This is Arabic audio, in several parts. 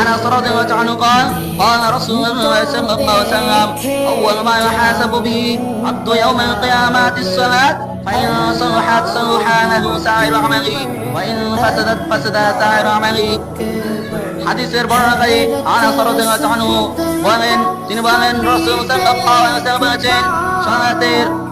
أنس رضي الله عنه قال قال رسول الله صلى الله عليه وسلم أول ما يحاسب به عبد يوم القيامة الصلاة فإن صلحت صلح له سائر عمله وإن فسدت فسد سائر عمله হাদিসের বর্ণনাকারী আনাস রাদিয়াল্লাহু আনহু বলেন তিনি বলেন রাসূল সাল্লাল্লাহু আলাইহি ওয়াসাল্লাম বলেছেন সালাতের কাল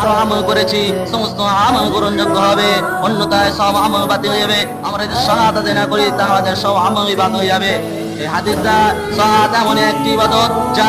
আরও আমল করেছি, সমস্ত আমল গ্রহণযোগ্য হবে অন্যতায় সব আমল বাতিল হয়ে যাবে। আমরা যদি সহায়তা না করি, তাহলে সব আমলই বাদ হয়ে যাবে। একটি ইবাদত যা